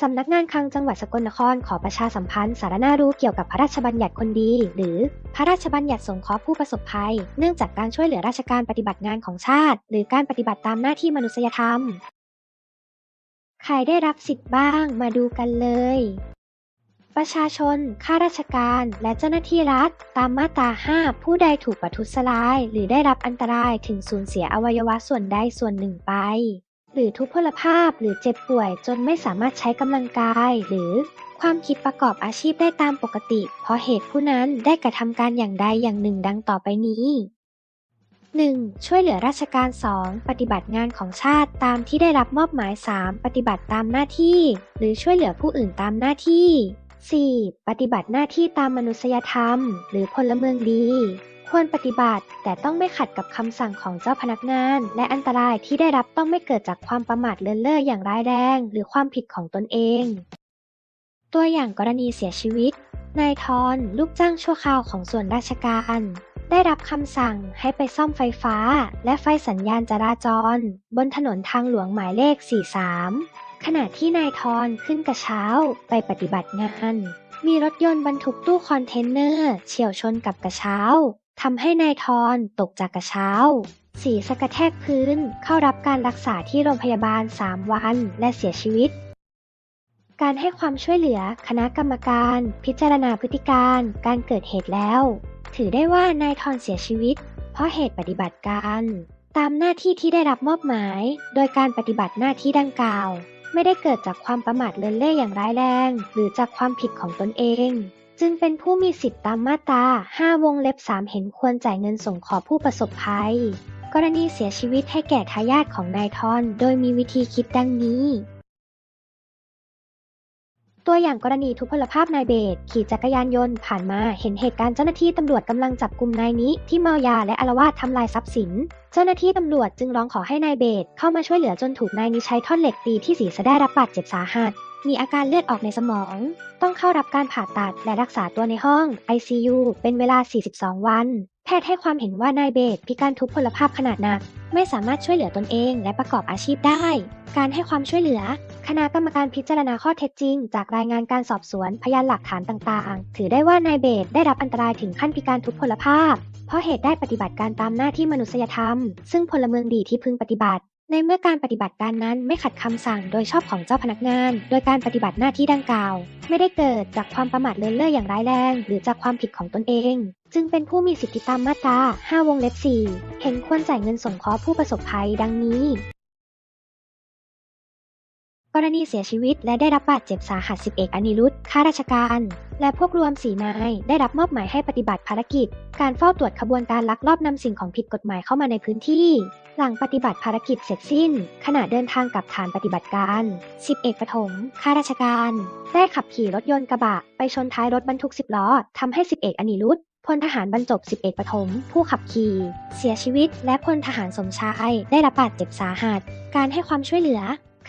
สำนักงานคลังจังหวัดสกลนครขอประชาสัมพันธ์สาระน่ารู้เกี่ยวกับพระราชบัญญัติคนดี หรือ พระราชบัญญัติสงเคราะห์ผู้ประสบภัย เนื่องจากการช่วยเหลือราชการปฏิบัติงานของชาติ หรือการปฏิบัติตามหน้าที่มนุษยธรรม ใครได้รับสิทธิ์บ้างมาดูกันเลย ประชาชน ข้าราชการ และเจ้าหน้าที่รัฐ ตามมาตรา 5 ผู้ใดถูกประทุษร้าย หรือได้รับอันตรายถึงสูญเสียอวัยวะส่วนใดส่วนหนึ่งไป หรือทุพพลภาพหรือเจ็บป่วยจนไม่สามารถใช้กำลังกาย หรือความคิดประกอบอาชีพได้ตามปกติ เพราะเหตุผู้นั้นได้กระทำการอย่างใดอย่างหนึ่งดังต่อไปนี้ 1. ช่วยเหลือราชการ 2. ปฏิบัติงานของชาติตามที่ได้รับมอบหมาย 3. ปฏิบัติตามหน้าที่ หรือช่วยเหลือผู้อื่นตามหน้าที่ 4. ปฏิบัติหน้าที่ตามมนุษยธรรม หรือพลเมืองดี ควรปฏิบัติแต่ต้องไม่ขัดกับคำสั่งของเจ้าพนักงาน และอันตรายที่ได้รับต้องไม่เกิดจากความประมาทเลินเล่ออย่างร้ายแรง หรือความผิดของตนเอง ตัวอย่างกรณีเสียชีวิต นายทอน ลูกจ้างชั่วคราวของส่วนราชการ ได้รับคำสั่งให้ไปซ่อมไฟฟ้า และไฟสัญญาณจราจร บนถนนทางหลวงหมายเลข 43 ขณะที่นายทอนขึ้นกระเช้าไปปฏิบัติงานมีรถยนต์บรรทุกตู้คอนเทนเนอร์เฉี่ยวชนกับกระเช้า ทำให้นายทอนตกจากกระเช้าสีสะกระแทกพื้นเข้ารับการรักษาที่โรงพยาบาล 3 วันและเสียชีวิต การให้ความช่วยเหลือคณะกรรมการ พิจารณาพฤติการการเกิดเหตุแล้ว ถือได้ว่านายทอนเสียชีวิต เพราะเหตุปฏิบัติการ ตามหน้าที่ที่ได้รับมอบหมาย โดยการปฏิบัติหน้าที่ดังกล่าว ไม่ได้เกิดจากความประมาทเลินเล่ออย่างร้ายแรง หรือจากความผิดของตนเอง จึงเป็นผู้มีสิทธิตามมาตรา 5 วงเล็บ 3 เห็นควรจ่ายเงินส่งขอผู้ประสบภัย กรณีเสียชีวิตให้แก่ทายาทของนายทอน โดยมีวิธีคิดดังนี้ ตัวอย่างกรณีทุพพลภาพนายเบสขี่จักรยานยนต์ผ่านมาเห็นเหตุการณ์เจ้าหน้าที่ตำรวจกำลังจับกลุ่มนายนี้ที่เมายาและอารวาสทำลายทรัพย์สิน เจ้าหน้าที่ตำรวจจึงร้องขอให้นายเบสเข้ามาช่วยเหลือจนถูกนายนี้ใช้ท่อนเหล็กตีที่ศีรษะได้รับบาดเจ็บสาหัส มีอาการเลือดออกในสมอง ต้องเข้ารับการผ่าตัดและรักษาตัวในห้อง ICU เป็นเวลา 42 วัน แพทย์ให้ความเห็นว่านายเบสพิการทุพพลภาพขนาดหนัก ไม่สามารถช่วยเหลือตนเองและประกอบอาชีพได้ การให้ความช่วยเหลือ คณะกรรมการพิจารณาข้อเท็จจริง จากรายงานการสอบสวนพยานหลักฐานต่างๆ ถือได้ว่านายเบสได้รับอันตรายถึงขั้นพิการทุพพลภาพ เพราะเหตุได้ปฏิบัติการตามหน้าที่มนุษยธรรม ซึ่งพลเมืองดีที่พึงปฏิบัติ ในเมื่อการปฏิบัติการนั้นไม่ขัดคำสั่งโดยชอบของเจ้าพนักงาน โดยการปฏิบัติหน้าที่ดังกล่าว ไม่ได้เกิดจากความประมาทเลินเล่ออย่างร้ายแรง หรือจากความผิดของตนเอง จึงเป็นผู้มีสิทธิตามมาตรา 5 วงเล็บ 4 เห็นควรจ่ายเงินสงเคราะห์ผู้ประสบภัยดังนี้ กรณีเสียชีวิตและได้รับบาดเจ็บสาหัส 10 เอกอนิรุตข้าราชการ และพวกรวม4นาย ได้รับมอบหมายให้ปฏิบัติภารกิจ การเฝ้าตรวจขบวนการลักลอบนำสิ่งของผิดกฎหมายเข้ามาในพื้นที่ หลังปฏิบัติภารกิจเสร็จสิ้น ขณะเดินทางกลับฐานปฏิบัติการ 10 เอกปฐมข้าราชการ ได้ขับขี่รถยนต์กระบะ ไปชนท้ายรถบรรทุก 10 ล้อทำให้ 10 เอกอนิรุตพลทหารบรรจบ 10 เอกปฐม ผู้ขับขี่ เสียชีวิต และพลทหารสมชาย ได้รับบาดเจ็บสาหัส การให้ความช่วยเหลือ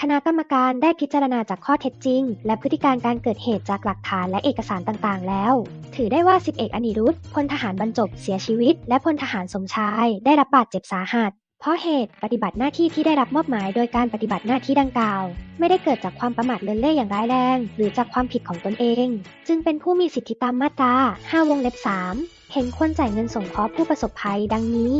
คณะกรรมการได้พิจารณาจากข้อเท็จจริง และพฤติการการเกิดเหตุจากหลักฐานและเอกสารต่างๆ แล้ว ถือได้ว่า10เอกอนิรุธพลทหารบรรจบเสียชีวิต และพลทหารสมชาย ได้รับบาดเจ็บสาหัสเพราะเหตุปฏิบัติหน้าที่ที่ได้รับมอบหมายโดยการปฏิบัติหน้าที่ดังกล่าว ไม่ได้เกิดจากความประมาทเลินเล่ออย่างร้ายแรง หรือจากความผิดของตนเอง จึงเป็นผู้มีสิทธิตามมาตรา 5 วงเล็บ 3 เห็นควรจ่ายเงินสงเคราะห์ผู้ประสบภัยดังนี้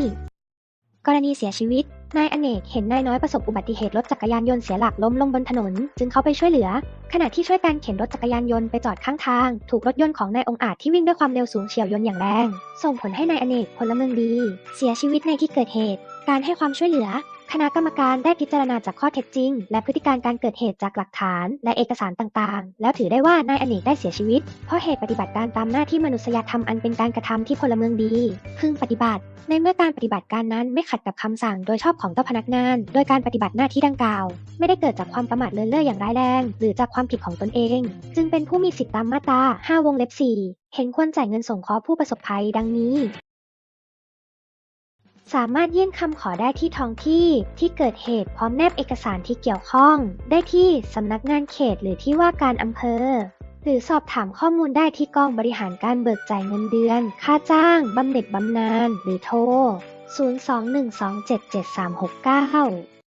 กรณีเสียชีวิต นายอเนกเห็นนายน้อยประสบอุบัติเหตุรถจักรยานยนต์เสียหลักล้มลงบนถนน จึงเข้าไปช่วยเหลือ ขณะที่ช่วยการเข็นรถจักรยานยนต์ไปจอดข้างทาง ถูกรถยนต์ของนายองอาจที่วิ่งด้วยความเร็วสูงเฉี่ยวยนต์อย่างแรง ส่งผลให้นายอเนกพลเมืองดี เสียชีวิตในที่เกิดเหตุ การให้ความช่วยเหลือ คณะกรรมการได้พิจารณาจากข้อเท็จจริง และพฤติการการเกิดเหตุจากหลักฐาน และเอกสารต่างๆ แล้วถือได้ว่านายอเนกได้เสียชีวิต เพราะเหตุปฏิบัติการตามหน้าที่มนุษยธรรมอันเป็นการกระทำที่พลเมืองดีพึงปฏิบัติ ในเมื่อการปฏิบัติการนั้นไม่ขัดกับคำสั่งโดยชอบของเจ้าพนักงาน โดยการปฏิบัติหน้าที่ดังกล่าว ไม่ได้เกิดจากความประมาทเลินเล่ออย่างร้ายแรง หรือจากความผิดของตนเอง จึงเป็นผู้มีสิทธิตามมาตรา 5 วงเล็บ 4 เห็นควรจ่ายเงินสงเคราะห์ผู้ประสบภัยดังนี้ สามารถยื่นคำขอได้ที่ท้องที่ที่เกิดเหตุพร้อมแนบเอกสารที่เกี่ยวข้อง ได้ที่สำนักงานเขตหรือที่ว่าการอำเภอ หรือสอบถามข้อมูลได้ที่กองบริหารการเบิกจ่ายเงินเดือน ค่าจ้าง บำเหน็จบำนาญหรือโทร 021277369